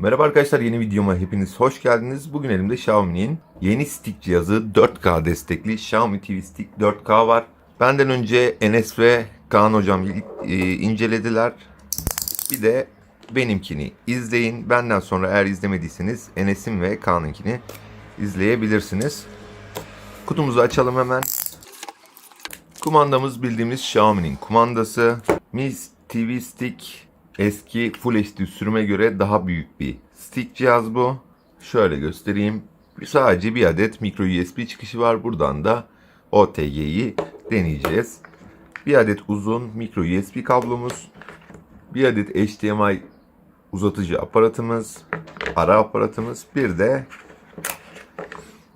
Merhaba arkadaşlar yeni videoma hepiniz hoş geldiniz. Bugün elimde Xiaomi'nin yeni stick cihazı 4K destekli Xiaomi TV Stick 4K var. Benden önce Enes ve Kaan hocam e, incelediler. Bir de benimkini izleyin. Benden sonra eğer izlemediyseniz Enes'in ve Kaan'ınkini izleyebilirsiniz. Kutumuzu açalım hemen. Kumandamız bildiğimiz Xiaomi'nin kumandası. Mi TV Stick eski Full HD sürüme göre daha büyük bir stick cihaz bu. Şöyle göstereyim. Sadece bir adet micro USB çıkışı var. Buradan da OTG'yi deneyeceğiz. Bir adet uzun micro USB kablomuz. Bir adet HDMI uzatıcı aparatımız. Ara aparatımız. Bir de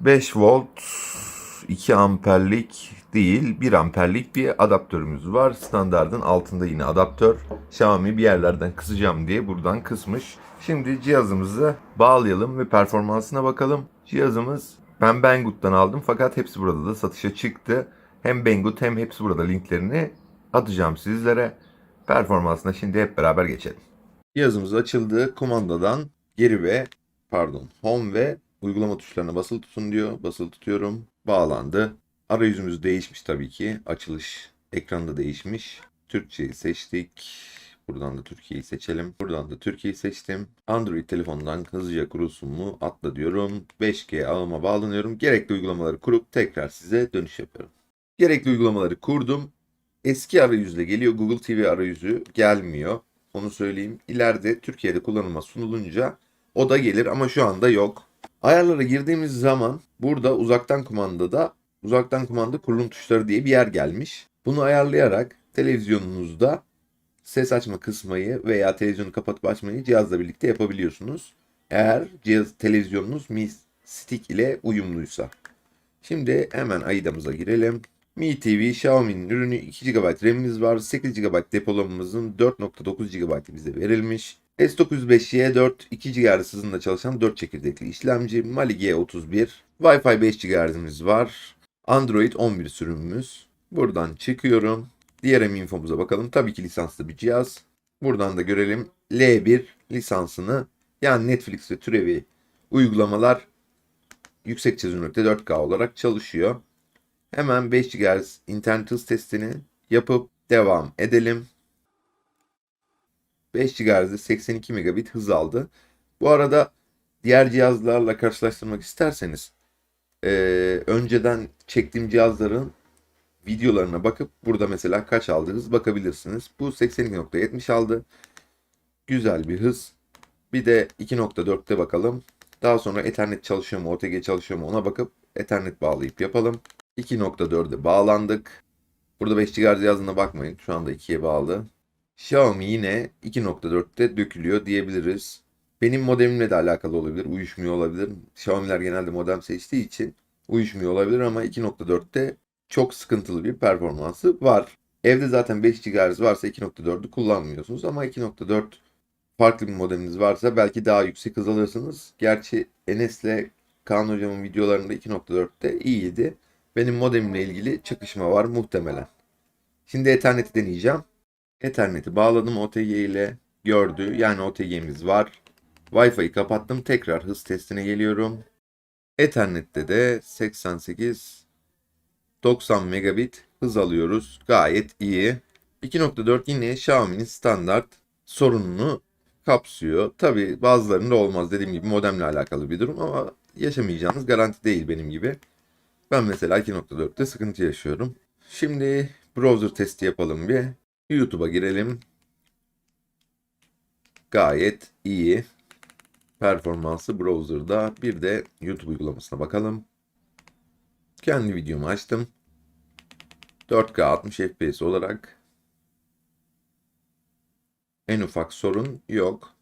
5 volt 2 amperlik değil 1 amperlik bir adaptörümüz var. Standardın altında yine adaptör. Xiaomi bir yerlerden kısacağım diye buradan kısmış. Şimdi cihazımızı bağlayalım ve performansına bakalım. Cihazımız ben Banggood'dan aldım fakat hepsi burada da satışa çıktı. Hem Banggood hem hepsi burada linklerini atacağım sizlere. Performansına şimdi hep beraber geçelim. Cihazımız açıldı. Kumandadan geri ve pardon home ve uygulama tuşlarına basılı tutun diyor. Basılı tutuyorum. Bağlandı. Arayüzümüz değişmiş tabii ki. Açılış ekranı değişmiş. Türkçeyi seçtik. Buradan da Türkiye'yi seçelim. Buradan da Türkiye'yi seçtim. Android telefondan hızlıca kurulsun mu? Atla diyorum. 5G ağıma bağlanıyorum. Gerekli uygulamaları kurup tekrar size dönüş yapıyorum. Gerekli uygulamaları kurdum. Eski arayüzle geliyor. Google TV arayüzü gelmiyor. Onu söyleyeyim. İleride Türkiye'de kullanıma sunulunca o da gelir ama şu anda yok. Ayarlara girdiğimiz zaman burada uzaktan kumandada uzaktan kumanda kurulum tuşları diye bir yer gelmiş. Bunu ayarlayarak televizyonunuzda ses açma kısmayı veya televizyonu kapatıp açmayı cihazla birlikte yapabiliyorsunuz. Eğer cihaz televizyonunuz Mi Stick ile uyumluysa. Şimdi hemen AIDA'mıza girelim. Mi TV Xiaomi'nin ürünü 2 GB RAM'imiz var. 8 GB depolamamızın 4.9 GB bize verilmiş. S905Y4 2 GHz hızında çalışan 4 çekirdekli işlemci. Mali G31. Wi-Fi 5 GHz'imiz var. Android 11 sürümümüz. Buradan çıkıyorum. Diğer infomuza bakalım. Tabii ki lisanslı bir cihaz. Buradan da görelim. L1 lisansını yani Netflix ve türevi uygulamalar yüksek çözünürlükte 4K olarak çalışıyor. Hemen 5 GHz internet hız testini yapıp devam edelim. 5 GHz'de 82 megabit hız aldı. Bu arada diğer cihazlarla karşılaştırmak isterseniz e, önceden çektiğim cihazların videolarına bakıp burada mesela kaç aldı hız bakabilirsiniz. Bu 82.70 aldı. Güzel bir hız. Bir de 2.4'te bakalım. Daha sonra Ethernet çalışıyor mu, OTG çalışıyor mu ona bakıp Ethernet bağlayıp yapalım. 2.4'e bağlandık. Burada 5 GHz yazdığına bakmayın. Şu anda 2'ye bağlı. Xiaomi yine 2.4'te dökülüyor diyebiliriz. Benim modemimle de alakalı olabilir. Uyuşmuyor olabilir. Xiaomi'ler genelde modem seçtiği için uyuşmuyor olabilir ama 2.4'te çok sıkıntılı bir performansı var. Evde zaten 5 GHz varsa 2.4'ü kullanmıyorsunuz ama 2.4 farklı bir modeminiz varsa belki daha yüksek hız alırsınız. Gerçi Enes'le Kaan hocamın videolarında 2.4'te iyiydi. Benim modemimle ilgili çakışma var muhtemelen. Şimdi Ethernet'i deneyeceğim. Ethernet'i bağladım OTG ile gördü. Yani OTG'miz var. Wi-Fi'yi kapattım. Tekrar hız testine geliyorum. Ethernet'te de 88 90 megabit hız alıyoruz. Gayet iyi. 2.4 yine Xiaomi'nin standart sorununu kapsıyor. Tabi bazılarında olmaz dediğim gibi modemle alakalı bir durum ama yaşamayacağınız garanti değil benim gibi. Ben mesela 2.4'te sıkıntı yaşıyorum. Şimdi browser testi yapalım bir. YouTube'a girelim. Gayet iyi. Performansı browser'da. Bir de YouTube uygulamasına bakalım. Kendi videomu açtım. 4K 60 FPS olarak. En ufak sorun yok.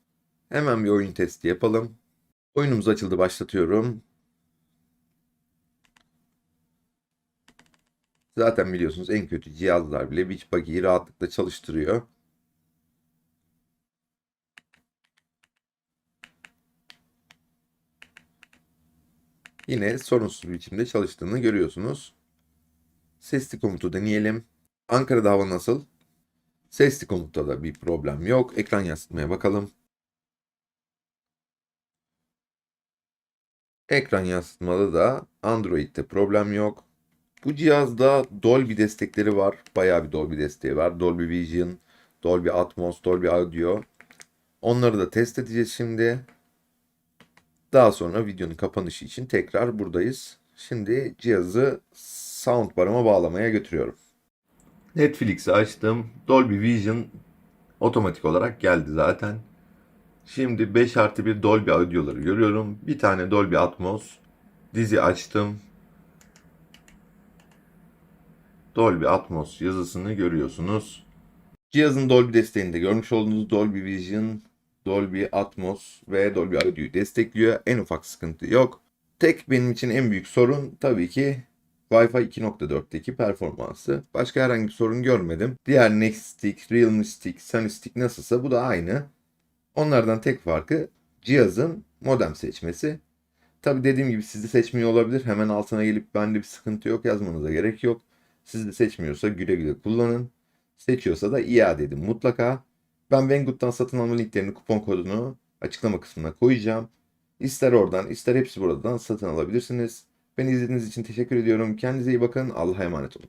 Hemen bir oyun testi yapalım. Oyunumuz açıldı başlatıyorum. Zaten biliyorsunuz en kötü cihazlar bile Witchbuggy'yi rahatlıkla çalıştırıyor. Yine sorunsuz bir biçimde çalıştığını görüyorsunuz. Sesli komutu deneyelim. Ankara'da hava nasıl? Sesli komutta da bir problem yok. Ekran yansıtmaya bakalım. Ekran yansıtmada da Android'de problem yok. Bu cihazda Dolby destekleri var. Bayağı bir Dolby desteği var. Dolby Vision, Dolby Atmos, Dolby Audio. Onları da test edeceğiz şimdi. Daha sonra videonun kapanışı için tekrar buradayız. Şimdi cihazı soundbar'ıma bağlamaya götürüyorum. Netflix'i açtım. Dolby Vision otomatik olarak geldi zaten. Şimdi 5 artı 1 Dolby Audio'ları görüyorum. Bir tane Dolby Atmos. Dizi açtım. Dolby Atmos yazısını görüyorsunuz. Cihazın Dolby desteğini de görmüş olduğunuz Dolby Vision, Dolby Atmos ve Dolby Audio'yu destekliyor. En ufak sıkıntı yok. Tek benim için en büyük sorun tabii ki Wi-Fi 2.4'teki performansı. Başka herhangi bir sorun görmedim. Diğer Nextstick, Realme Stick, Sunny Stick nasılsa bu da aynı. Onlardan tek farkı cihazın modem seçmesi. Tabi dediğim gibi sizi seçmiyor olabilir. Hemen altına gelip bende bir sıkıntı yok yazmanıza gerek yok. Sizi seçmiyorsa güle güle kullanın. Seçiyorsa da iade edin mutlaka. Ben Banggood'dan satın alma linklerini, kupon kodunu açıklama kısmına koyacağım. İster oradan ister hepsi buradan satın alabilirsiniz. Beni izlediğiniz için teşekkür ediyorum. Kendinize iyi bakın. Allah'a emanet olun.